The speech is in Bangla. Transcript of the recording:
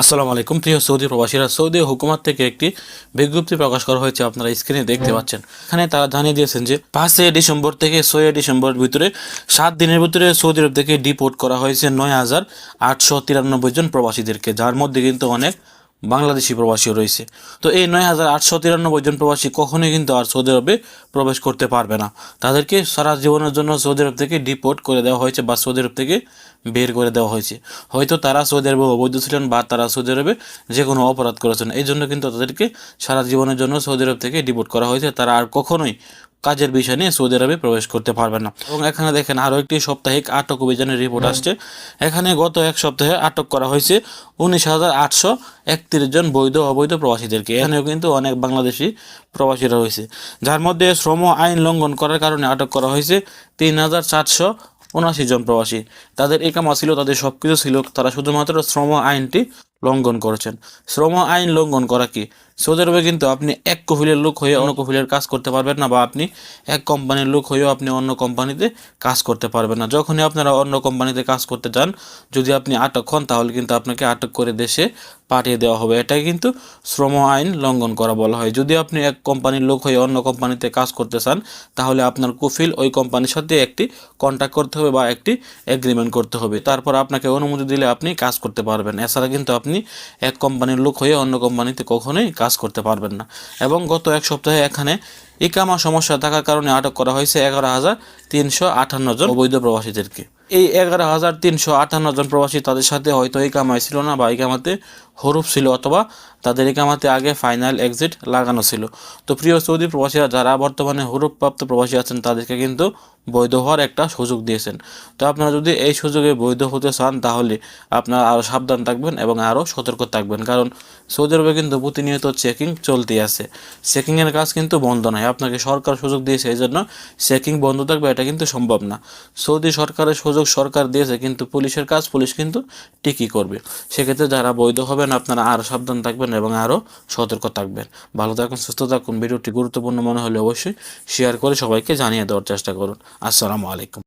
আসসালামু আলাইকুম। প্রিয় সৌদি প্রবাসীরা সৌদি হুকুমাত থেকে একটি বিজ্ঞপ্তি প্রকাশ করা হয়েছে আপনারা স্ক্রিনে দেখতে পাচ্ছেন। এখানে তারা জানিয়ে দিয়েছেন যে পাঁচই ডিসেম্বর থেকে ছয় ডিসেম্বর ভিতরে সাত দিনের ভিতরে সৌদি আরব থেকে ডিপোর্ট করা হয়েছে নয় হাজার আটশো তিরানব্বই জন প্রবাসীদেরকে যার মধ্যে কিন্তু অনেক বাংলাদেশি প্রবাসীও রয়েছে। তো এই নয় হাজার আটশো তিরানব্বই জন প্রবাসী কখনোই কিন্তু আর সৌদি আরবে প্রবেশ করতে পারবে না। তাদেরকে সারা জীবনের জন্য সৌদি আরব থেকে ডিপোর্ট করে দেওয়া হয়েছে বা সৌদি আরব থেকে বের করে দেওয়া হয়েছে। হয়তো তারা সৌদি আরবে অবৈধ ছিলেন বা তারা সৌদি আরবে যে কোনো অপরাধ করেছেন। এই জন্য কিন্তু তাদেরকে সারা জীবনের জন্য সৌদি আরব থেকে ডিপোর্ট করা হয়েছে। তারা আর কখনোই কাজের বিষয় নিয়ে সৌদি আরবে প্রবেশ করতে পারবে না। এবং এখানে দেখেন আরও একটি সাপ্তাহিক আটক অভিযানের রিপোর্ট আসছে। এখানে গত এক সপ্তাহে আটক করা হয়েছে উনিশ হাজার আটশো একত্রিশ জন বৈধ অবৈধ প্রবাসীদেরকে। এখানেও কিন্তু অনেক বাংলাদেশি প্রবাসীরা রয়েছে। যার মধ্যে শ্রম আইন লঙ্ঘন করার কারণে আটক করা হয়েছে তিন হাজার চারশো উনআশি জন প্রবাসী। তাদের একামা ছিল, তাদের সব কিছু ছিল, তারা শুধুমাত্র শ্রম আইনটি লঙ্ঘন করেছেন। শ্রম আইন লঙ্ঘন করা কি? সৌদি কিন্তু আপনি এক কফিলের লোক হয়ে অন্য কফিলের কাজ করতে পারবেন না বা আপনি এক কোম্পানির লোক হয়েও আপনি অন্য কোম্পানিতে কাজ করতে পারবেন না। যখনই আপনারা অন্য কোম্পানিতে কাজ করতে যান, যদি আপনি আটক হন, তাহলে কিন্তু আপনাকে আটক করে দেশে পাঠিয়ে দেওয়া হবে। এটাই কিন্তু শ্রম আইন লঙ্ঘন করা বলা হয়। যদি আপনি এক কোম্পানির লোক হয়ে অন্য কোম্পানিতে কাজ করতে চান, তাহলে আপনার কফিল ওই কোম্পানির সাথে একটি কন্ট্যাক্ট করতে হবে বা একটি এগ্রিমেন্ট করতে হবে। তারপর আপনাকে অনুমতি দিলে আপনি কাজ করতে পারবেন। এছাড়া কিন্তু আপনি এক কোম্পানির লোক হয়ে অন্য কোম্পানিতে কখনোই কাজ করতে পারবেন না। এবং গত এক সপ্তাহে এখানে ইকামা সমস্যা থাকার কারণে আটক করা হয়েছে এগারো হাজার তিনশো আটান্ন জন অবৈধ প্রবাসীদেরকে। এই এগারো হাজার তিনশো আটান্ন জন প্রবাসী তাদের সাথে হয়তো এই কামাই ছিল না বা একামাতে হরুফ ছিল অথবা তাদের এই কামাতে আগে ফাইনাল এক্সিট লাগানো ছিল। তো প্রিয় সৌদি প্রবাসীরা, যারা বর্তমানে হরুপপ্রাপ্ত প্রবাসী আছেন, তাদেরকে কিন্তু বৈধ হওয়ার একটা সুযোগ দিয়েছেন। তো আপনারা যদি এই সুযোগে বৈধ হতে চান, তাহলে আপনারা আরও সাবধান থাকবেন এবং আরও সতর্ক থাকবেন। কারণ সৌদি আরবে কিন্তু প্রতিনিয়ত চেকিং চলতে আছে। চেকিংয়ের কাজ কিন্তু বন্ধ নয়। আপনাকে সরকার সুযোগ দিয়েছে, এই জন্য চেকিং বন্ধ থাকবে, এটা কিন্তু সম্ভব না। সৌদি সরকারের সুযোগ সরকার দিয়েছে, কিন্তু পুলিশের কাজ পুলিশ কিন্তু টিকি করবে। সেক্ষেত্রে যারা বৈধ হবেন, আপনারা আরও সাবধান থাকবেন এবং আরও সতর্ক থাকবেন। ভালো থাকুন, সুস্থ থাকুন। ভিডিওটি গুরুত্বপূর্ণ মনে হলে অবশ্যই শেয়ার করে সবাইকে জানিয়ে দেওয়ার চেষ্টা করুন। আসসালামু আলাইকুম